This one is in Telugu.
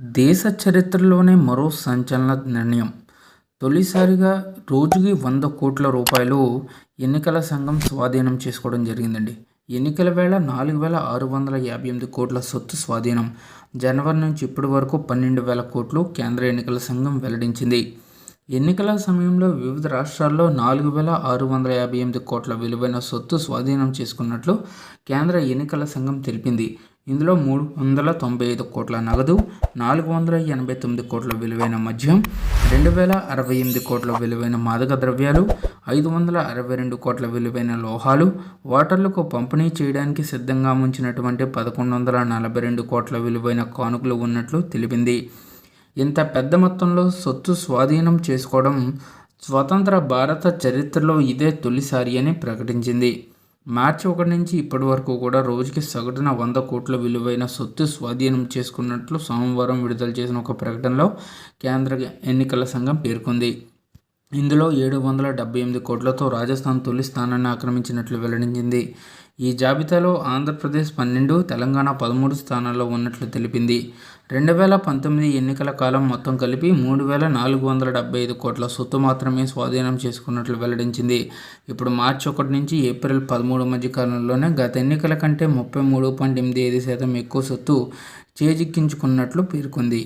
దేశ చరిత్రలోనే మరో సంచలన నిర్ణయం. తొలిసారిగా రోజుకి వంద కోట్ల రూపాయలు ఎన్నికల సంఘం స్వాధీనం చేసుకోవడం జరిగిందండి. ఎన్నికల వేళ నాలుగు వేల ఆరు వందల యాభై ఎనిమిది కోట్ల సొత్తు స్వాధీనం. జనవరి నుంచి ఇప్పటి వరకు పన్నెండు వేల కోట్లు కేంద్ర ఎన్నికల సంఘం వెల్లడించింది. ఎన్నికల సమయంలో వివిధ రాష్ట్రాల్లో నాలుగు వేల ఆరు వందల యాభై ఎనిమిది కోట్ల విలువైన సొత్తు స్వాధీనం చేసుకున్నట్లు కేంద్ర ఎన్నికల సంఘం తెలిపింది. ఇందులో మూడు వందల తొంభై ఐదు కోట్ల నగదు నాలుగు వందల ఎనభై తొమ్మిది కోట్ల విలువైన మద్యం రెండు వేల అరవై ఎనిమిది కోట్ల విలువైన మాదక ద్రవ్యాలు ఐదు వందల అరవై రెండు కోట్ల విలువైన లోహాలు ఓటర్లకు పంపిణీ చేయడానికి సిద్ధంగా ఉంచినటువంటి పదకొండు వందల నలభై రెండు కోట్ల విలువైన కానుకలు ఉన్నట్లు తెలిపింది. ఇంత పెద్ద మొత్తంలో సొత్తు స్వాధీనం చేసుకోవడం స్వతంత్ర భారత చరిత్రలో ఇదే తొలిసారి అని ప్రకటించింది. మార్చి ఒకటి నుంచి ఇప్పటి వరకు కూడా రోజుకి సగటున వంద కోట్ల విలువైన సొత్తు స్వాధీనం చేసుకున్నట్లు సోమవారం విడుదల చేసిన ఒక ప్రకటనలో కేంద్ర ఎన్నికల సంఘం పేర్కొంది. ఇందులో ఏడు వందల డెబ్బై ఎనిమిది కోట్లతో రాజస్థాన్ తొలి స్థానాన్ని ఆక్రమించినట్లు వెల్లడించింది. ఈ జాబితాలో ఆంధ్రప్రదేశ్ పన్నెండు తెలంగాణ పదమూడు స్థానాల్లో ఉన్నట్లు తెలిపింది. రెండు వేల పంతొమ్మిది ఎన్నికల కాలం మొత్తం కలిపి మూడు వేల నాలుగు వందల డెబ్బై ఐదు కోట్ల సొత్తు మాత్రమే స్వాధీనం చేసుకున్నట్లు వెల్లడించింది. ఇప్పుడు మార్చి ఒకటి నుంచి ఏప్రిల్ పదమూడు మధ్య కాలంలోనే గత ఎన్నికల కంటే ముప్పై మూడు పాయింట్ ఎనిమిది ఐదు శాతం ఎక్కువ సొత్తు చేజిక్కించుకున్నట్లు పేర్కొంది.